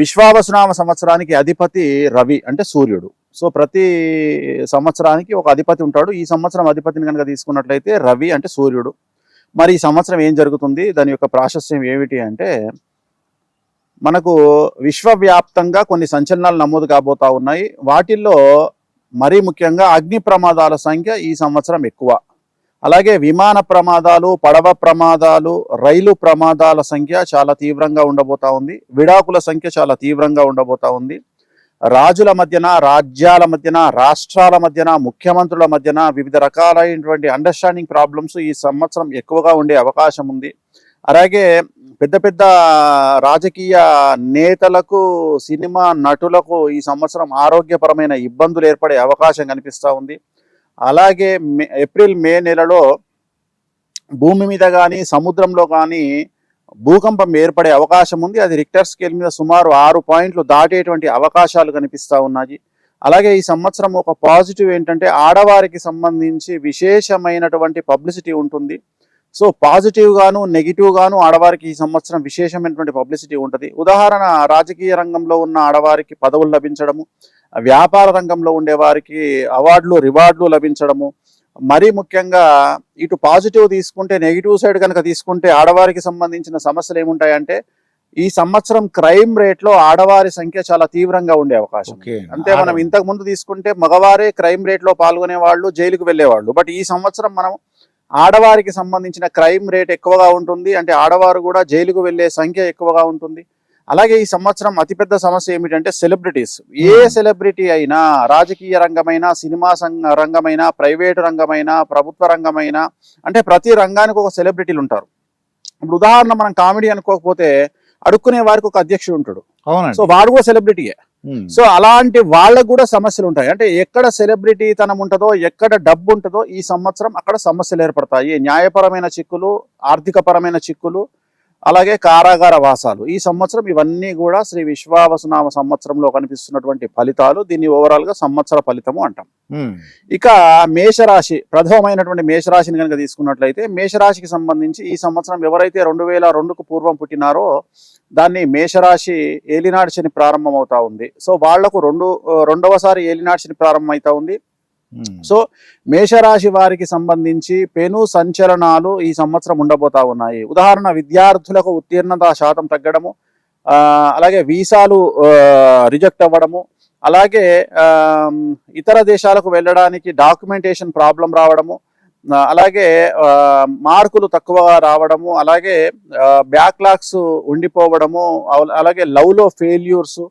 విశ్వావసునామ సంవత్సరానికి అధిపతి రవి అంటే సూర్యుడు. సో ప్రతి సంవత్సరానికి ఒక అధిపతి ఉంటాడు. ఈ సంవత్సరం అధిపతిని కనుక తీసుకున్నట్లయితే రవి అంటే సూర్యుడు. మరి ఈ సంవత్సరం ఏం జరుగుతుంది? దాని యొక్క ప్రాశస్యం ఏమిటి అంటే మనకు విశ్వవ్యాప్తంగా కొన్ని సంచలనాలు నమోదు కాబోతా ఉన్నాయి. వాటిల్లో మరీ ముఖ్యంగా అగ్ని ప్రమాదాల సంఖ్య ఈ సంవత్సరం ఎక్కువ. అలాగే విమాన ప్రమాదాలు పడవ ప్రమాదాలు రైలు ప్రమాదాల సంఖ్య చాలా తీవ్రంగా ఉండబోతా ఉంది. విడాకుల సంఖ్య చాలా తీవ్రంగా ఉండబోతా ఉంది. రాజుల మధ్యన రాజ్యాల మధ్యన రాష్ట్రాల మధ్యన ముఖ్యమంత్రుల మధ్యన వివిధ రకాలైనటువంటి అండర్స్టాండింగ్ ప్రాబ్లమ్స్ ఈ సంవత్సరం ఎక్కువగా ఉండే అవకాశం ఉంది. అలాగే పెద్ద పెద్ద రాజకీయ నేతలకు సినిమా నటులకు ఈ సంవత్సరం ఆరోగ్యపరమైన ఇబ్బందులు ఏర్పడే అవకాశం కనిపిస్తూ ఉంది. అలాగే మే ఏప్రిల్ మే నెలలో భూమి మీద కానీ సముద్రంలో కానీ భూకంపం ఏర్పడే అవకాశం ఉంది. అది రిక్టర్ స్కేల్ మీద సుమారు ఆరు పాయింట్లు దాటేటువంటి అవకాశాలు కనిపిస్తూ ఉన్నాయి. అలాగే ఈ సంవత్సరం ఒక పాజిటివ్ ఏంటంటే ఆడవారికి సంబంధించి విశేషమైనటువంటి పబ్లిసిటీ ఉంటుంది. సో పాజిటివ్ గాను నెగిటివ్ గాను ఆడవారికి ఈ సంవత్సరం విశేషమైనటువంటి పబ్లిసిటీ ఉంటుంది. ఉదాహరణ రాజకీయ రంగంలో ఉన్న ఆడవారికి పదవులు లభించడము వ్యాపార రంగంలో ఉండే వారికి అవార్డులు రివార్డులు లభించడము. మరీ ముఖ్యంగా ఇటు పాజిటివ్ తీసుకుంటే నెగిటివ్ సైడ్ కనుక తీసుకుంటే ఆడవారికి సంబంధించిన సమస్యలు ఏముంటాయంటే ఈ సంవత్సరం క్రైమ్ రేట్లో ఆడవారి సంఖ్య చాలా తీవ్రంగా ఉండే అవకాశం. అంటే మనం ఇంతకు ముందు తీసుకుంటే మగవారే క్రైమ్ రేట్లో పాల్గొనే వాళ్ళు జైలుకు వెళ్ళేవాళ్ళు. బట్ ఈ సంవత్సరం మనం ఆడవారికి సంబంధించిన క్రైమ్ రేట్ ఎక్కువగా ఉంటుంది. అంటే ఆడవారు కూడా జైలుకు వెళ్ళే సంఖ్య ఎక్కువగా ఉంటుంది. అలాగే ఈ సంవత్సరం అతిపెద్ద సమస్య ఏమిటంటే సెలబ్రిటీస్. ఏ. సెలబ్రిటీ అయినా రాజకీయ రంగమైనా సినిమా రంగమైనా ప్రైవేటు రంగమైనా ప్రభుత్వ రంగమైనా అంటే ప్రతి రంగానికి ఒక సెలబ్రిటీలు ఉంటారు. ఇప్పుడు ఉదాహరణ మనం కామెడీ అనుకోకపోతే అడుక్కునే వారికి ఒక అధ్యక్షుడు ఉంటాడు. సో వాడు కూడా సెలబ్రిటీయే. సో అలాంటి వాళ్ళకు కూడా సమస్యలు ఉంటాయి. అంటే ఎక్కడ సెలబ్రిటీ తనం ఉంటుందో ఎక్కడ డబ్బు ఉంటుందో ఈ సంవత్సరం అక్కడ సమస్యలు ఏర్పడతాయి. న్యాయపరమైన చిక్కులు ఆర్థికపరమైన చిక్కులు అలాగే కారాగార వాసాలు ఈ సంవత్సరం ఇవన్నీ కూడా శ్రీ విశ్వావసునామ సంవత్సరంలో కనిపిస్తున్నటువంటి ఫలితాలు దీన్ని ఓవరాల్గా సంవత్సర ఫలితము అంటాం. ఇక మేషరాశి ప్రథమమైనటువంటి మేషరాశిని కనుక తీసుకున్నట్లయితే మేషరాశికి సంబంధించి ఈ సంవత్సరం ఎవరైతే రెండు వేల రెండుకు పూర్వం పుట్టినారో దాన్ని మేషరాశి ఏలినాడు శని ప్రారంభం అవుతా ఉంది సో వాళ్ళకు రెండు రెండవసారి ఏలినాడు శని ప్రారంభం అవుతా ఉంది. Hmm. సో మేషరాశి వారికి సంబంధించి పెను సంచలనాలు ఈ సంవత్సరం ఉండబోతా ఉన్నాయి. ఉదాహరణ విద్యార్థులకు ఉత్తీర్ణత శాతం తగ్గడము అలాగే వీసాలు రిజెక్ట్ అవ్వడము అలాగే ఇతర దేశాలకు వెళ్ళడానికి డాక్యుమెంటేషన్ ప్రాబ్లం రావడము అలాగే మార్కులు తక్కువ రావడము అలాగే బ్యాక్లాగ్స్ ఉండిపోవడము అలాగే లవ్లో ఫెయిల్యూర్స్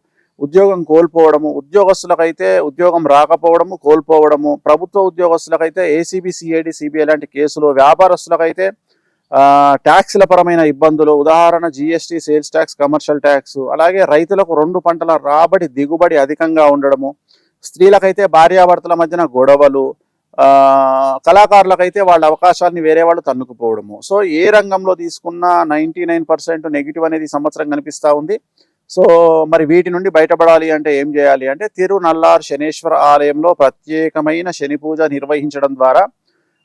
ఉద్యోగం కోల్పోవడము ఉద్యోగస్తులకైతే ఉద్యోగం రాకపోవడము కోల్పోవడము ప్రభుత్వ ఉద్యోగస్తులకైతే ఏసీబీ సిఐడి సిబిఐ లాంటి కేసులు వ్యాపారస్తులకైతే ట్యాక్స్ల పరమైన ఇబ్బందులు ఉదాహరణ GST sales tax commercial tax అలాగే రైతులకు రెండు పంటల రాబడి దిగుబడి అధికంగా ఉండడము స్త్రీలకైతే భార్యాభర్తల మధ్యన గొడవలు కళాకారులకైతే వాళ్ళ అవకాశాన్ని వేరే వాళ్ళు తన్నుకుపోవడము. సో ఏ రంగంలో తీసుకున్నా నైంటీ నైన్ పర్సెంట్ నెగిటివ్ అనేది సంవత్సరం కనిపిస్తూ ఉంది. సో మరి వీటి నుండి బయటపడాలి అంటే ఏం చేయాలి అంటే తిరునల్లార్ శనేశ్వర ఆలయంలో ప్రత్యేకమైన శని పూజ నిర్వహించడం ద్వారా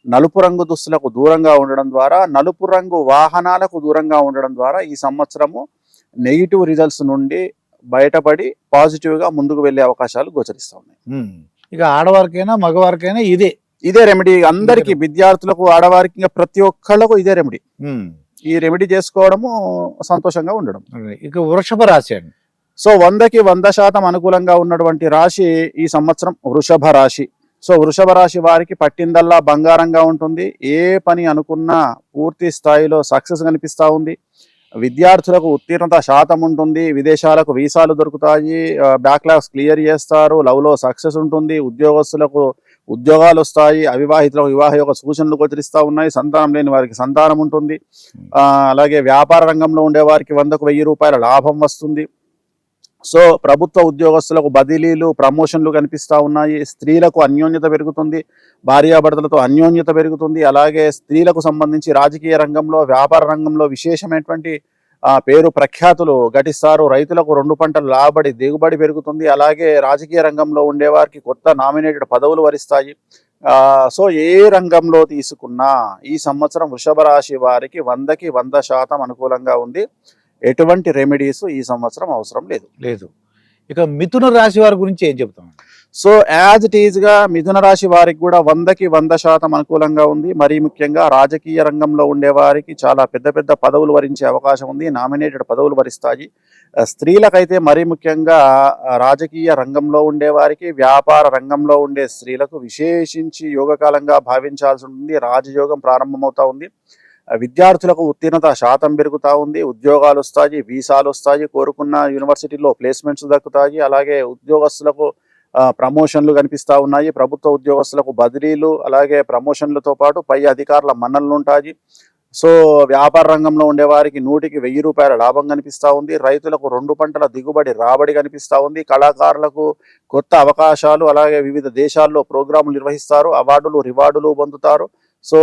నలుపు రంగు దుస్తులకు దూరంగా ఉండడం ద్వారా నలుపు రంగు వాహనాలకు దూరంగా ఉండడం ద్వారా ఈ సంవత్సరము నెగిటివ్ రిజల్ట్స్ నుండి బయటపడి పాజిటివ్గా ముందుకు వెళ్ళే అవకాశాలు గోచరిస్తూ ఉన్నాయి. ఇక ఆడవారికైనా మగవారికైనా ఇదే. ఇదే రెమెడీ అందరికి విద్యార్థులకు ఆడవారికి ప్రతి ఒక్కళ్ళకు ఇదే రెమెడీ. ఈ రెమెడీ చేసుకోవడము సంతోషంగా ఉండడం. ఇక వృషభ రాశి అండి. సో వందకి వంద శాతం అనుకూలంగా ఉన్నటువంటి రాశి ఈ సంవత్సరం వృషభ రాశి. సో వృషభ రాశి వారికి పట్టిందల్లా బంగారంగా ఉంటుంది. ఏ పని అనుకున్నా పూర్తి స్థాయిలో సక్సెస్ కనిపిస్తా ఉంది. విద్యార్థులకు ఉత్తీర్ణత శాతం ఉంటుంది. విదేశాలకు వీసాలు దొరుకుతాయి. బ్యాక్లాగ్స్ క్లియర్ చేస్తారు. లవ్లో సక్సెస్ ఉంటుంది. ఉద్యోగస్తులకు ఉద్యోగాలు వస్తాయి అవివాహితులకు వివాహ యొక్క సూచనలు గోచరిస్తూ ఉన్నాయి. సంతానం లేని వారికి సంతానం ఉంటుంది. ఆ, అలాగే వ్యాపార రంగంలో ఉండే వారికి వందకు వెయ్యి రూపాయల లాభం వస్తుంది. సో ప్రభుత్వ ఉద్యోగస్తులకు బదిలీలు ప్రమోషన్లు కనిపిస్తూ ఉన్నాయి. స్త్రీలకు అన్యోన్యత పెరుగుతుంది. భార్యాభర్తలతో అన్యోన్యత పెరుగుతుంది. అలాగే స్త్రీలకు సంబంధించి రాజకీయ రంగంలో వ్యాపార రంగంలో విశేషమైనటువంటి ఆ, పేరు ప్రఖ్యాతులు ఘటిస్తారు రైతులకు రెండు పంటలు లాభడి దిగుబడి పెరుగుతుంది. అలాగే రాజకీయ రంగంలో ఉండేవారికి కొత్త నామినేటెడ్ పదవులు వరిస్తాయి. సో ఏ రంగంలో తీసుకున్నా ఈ సంవత్సరం వృషభ రాశి వారికి వందకి వంద శాతం అనుకూలంగా ఉంది. ఎటువంటి రెమెడీస్ ఈ సంవత్సరం అవసరం లేదు. లేదు. ఇక మిథున రాశి వారి గురించి ఏం చెప్తాం సో యాజ్ ఇట్ ఈజ్గా మిథున రాశి వారికి కూడా వందకి వంద శాతం అనుకూలంగా ఉంది. మరీ ముఖ్యంగా రాజకీయ రంగంలో ఉండే వారికి చాలా పెద్ద పెద్ద పదవులు వరించే అవకాశం ఉంది. నామినేటెడ్ పదవులు వరిస్తాయి. స్త్రీలకైతే మరీ ముఖ్యంగా రాజకీయ రంగంలో ఉండే వారికి వ్యాపార రంగంలో ఉండే స్త్రీలకు విశేషించి యోగకాలంగా భావించాల్సి ఉంటుంది. రాజయోగం ప్రారంభమవుతా ఉంది. విద్యార్థులకు ఉత్తీర్ణత శాతం పెరుగుతూ ఉంది ఉద్యోగాలు వస్తాయి వీసాలు వస్తాయి కోరుకున్న యూనివర్సిటీలో ప్లేస్మెంట్స్ దక్కుతాయి అలాగే ఉద్యోగస్తులకు ప్రమోషన్లు కనిపిస్తా ఉన్నాయి ప్రభుత్వ ఉద్యోగస్తులకు బదిలీలు అలాగే ప్రమోషన్లతో పాటు పై అధికారుల మన్ననలు ఉంటాయి. సో వ్యాపార రంగంలో ఉండేవారికి నూటికి వెయ్యి రూపాయల లాభం కనిపిస్తూ ఉంది రైతులకు రెండు పంటల దిగుబడి రాబడి కనిపిస్తూ ఉంది కళాకారులకు కొత్త అవకాశాలు అలాగే వివిధ దేశాల్లో ప్రోగ్రాములు నిర్వహిస్తారు అవార్డులు రివార్డులు పొందుతారు. సో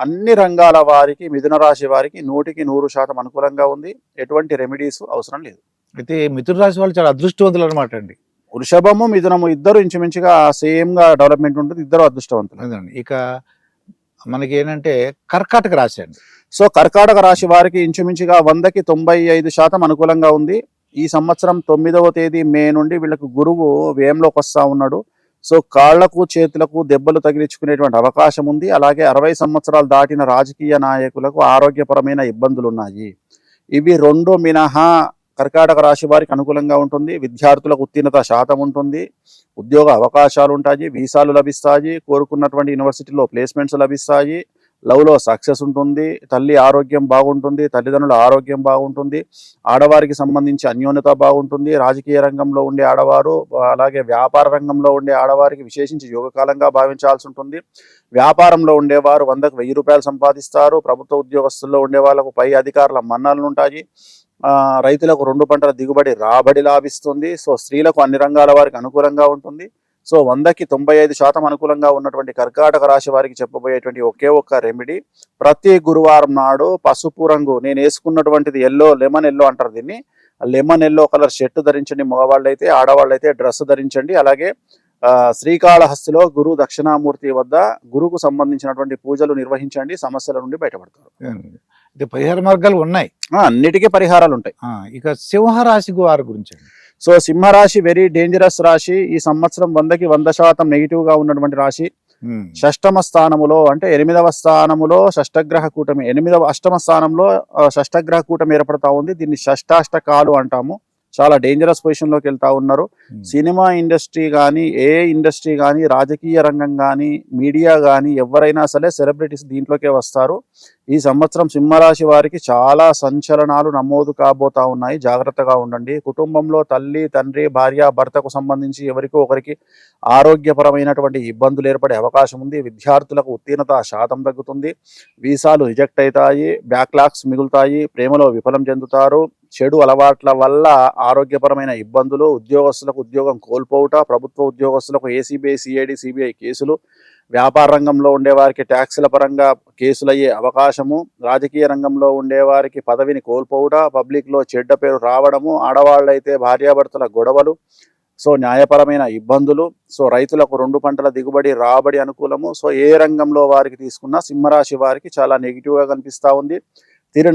అన్ని రంగాల వారికి మిథున రాశి వారికి నూటికి నూరు శాతం అనుకూలంగా ఉంది. ఎటువంటి రెమెడీస్ అవసరం లేదు. అయితే మిథున రాశి వాళ్ళు చాలా అదృష్టవంతులు అనమాట అండి. వృషభము మిథునము ఇద్దరు ఇంచుమించుగా సేమ్గా డెవలప్మెంట్ ఉంటుంది. ఇద్దరు అదృష్టవంతులు. ఇక మనకి ఏంటంటే కర్కాటక రాశి అండి. సో కర్కాటక రాశి వారికి ఇంచుమించుగా వందకి తొంభై ఐదు శాతం అనుకూలంగా ఉంది. ఈ సంవత్సరం తొమ్మిదవ తేదీ మే నుండి వీళ్ళకు గురువు వ్యయంలోకి వస్తా ఉన్నాడు. సో కాళ్ళకు చేతులకు దెబ్బలు తగిలించుకునేటువంటి అవకాశం ఉంది. అలాగే అరవై సంవత్సరాలు దాటిన రాజకీయ నాయకులకు ఆరోగ్యపరమైన ఇబ్బందులు ఉన్నాయి ఇవి రెండు మినహా కర్కాటక రాశి వారికి అనుకూలంగా ఉంటుంది. విద్యార్థులకు ఉత్తీర్ణత శాతం ఉంటుంది. ఉద్యోగ అవకాశాలు ఉంటాయి వీసాలు లభిస్తాయి. కోరుకున్నటువంటి యూనివర్సిటీలో ప్లేస్మెంట్స్ లభిస్తాయి. లవ్లో సక్సెస్ ఉంటుంది తల్లి ఆరోగ్యం బాగుంటుంది తల్లిదండ్రుల ఆరోగ్యం బాగుంటుంది ఆడవారికి సంబంధించి అన్యోన్యత బాగుంటుంది రాజకీయ రంగంలో ఉండే ఆడవారు అలాగే వ్యాపార రంగంలో ఉండే ఆడవారికి విశేషించి యోగకాలంగా భావించాల్సి ఉంటుంది. వ్యాపారంలో ఉండేవారు వందకు వెయ్యి రూపాయలు సంపాదిస్తారు ప్రభుత్వ ఉద్యోగస్తుల్లో ఉండే వాళ్ళకు పై అధికారుల మన్నాలు ఉంటాయి. రైతులకు రెండు పంటల దిగుబడి రాబడి లాభిస్తుంది. సో స్త్రీలకు అన్ని రంగాల వారికి అనుకూలంగా ఉంటుంది. సో వందకి తొంభై ఐదు శాతం అనుకూలంగా ఉన్నటువంటి కర్కాటక రాశి వారికి చెప్పబోయేటువంటి ఒకే ఒక్క రెమెడీ ప్రతి గురువారం నాడు పసుపు రంగు నేను వేసుకున్నటువంటిది ఎల్లో లెమన్ ఎల్లో అంటారు దీన్ని. లెమన్ ఎల్లో కలర్ షర్ట్ ధరించండి మగవాళ్ళు అయితే ఆడవాళ్ళు అయితే డ్రెస్ ధరించండి. అలాగే ఆ, శ్రీకాళహస్తిలో గురు దక్షిణామూర్తి వద్ద గురుకు సంబంధించినటువంటి పూజలు నిర్వహించండి. సమస్యల నుండి బయటపడతారు. అయితే పరిహార మార్గాలు ఉన్నాయి. అన్నిటికీ పరిహారాలు ఉంటాయి. ఇక సింహరాశి వారి గురించి సో సింహరాశి వెరీ డేంజరస్ రాశి. ఈ సంవత్సరం వందకి వంద శాతం నెగిటివ్గా ఉన్నటువంటి రాశి. ఉమ్, షష్టమ స్థానములో అంటే ఎనిమిదవ స్థానములో షష్టగ్రహ కూటమి ఎనిమిదవ అష్టమ స్థానంలో షష్టగ్రహ కూటమి ఏర్పడతా ఉంది. దీన్ని షష్టాష్టకాలు అంటాము. చాలా డేంజరస్ పొజిషన్లోకి వెళ్తా ఉన్నారు. ఉమ్. సినిమా ఇండస్ట్రీ కానీ ఏ ఇండస్ట్రీ కానీ రాజకీయ రంగం కానీ మీడియా కానీ ఎవరైనా సరే సెలబ్రిటీస్ దీంట్లోకే వస్తారు. ఈ సంవత్సరం సింహరాశి వారికి చాలా సంచలనాలు నమోదు కాబోతా ఉన్నాయి. జాగ్రత్తగా ఉండండి. కుటుంబంలో తల్లి తండ్రి భార్య భర్తకు సంబంధించి ఎవరికో ఒకరికి ఆరోగ్యపరమైనటువంటి ఇబ్బందులు ఏర్పడే అవకాశం ఉంది. విద్యార్థులకు ఉత్తీర్ణత శాతం తగ్గుతుంది. వీసాలు రిజెక్ట్ అవుతాయి. బ్యాక్లాగ్స్ మిగులుతాయి. ప్రేమలో విఫలం చెందుతారు. చెడు అలవాట్ల వల్ల ఆరోగ్యపరమైన ఇబ్బందులు ఉద్యోగస్తులకు ఉద్యోగం కోల్పోవుట ప్రభుత్వ ఉద్యోగస్తులకు ఏసీబీఐ సిఐడి సిబిఐ కేసులు వ్యాపార రంగంలో ఉండేవారికి ట్యాక్సుల పరంగా కేసులయ్యే అవకాశము రాజకీయ రంగంలో ఉండేవారికి పదవిని కోల్పోవుట పబ్లిక్లో చెడ్డ పేరు రావడము ఆడవాళ్ళైతే భార్యాభర్తల గొడవలు సో న్యాయపరమైన ఇబ్బందులు సో రైతులకు రెండు పంటల దిగుబడి రాబడి అనుకూలము సో ఏ రంగంలో వారికి తీసుకున్నా సింహరాశి వారికి చాలా నెగిటివ్గా కనిపిస్తూ ఉంది.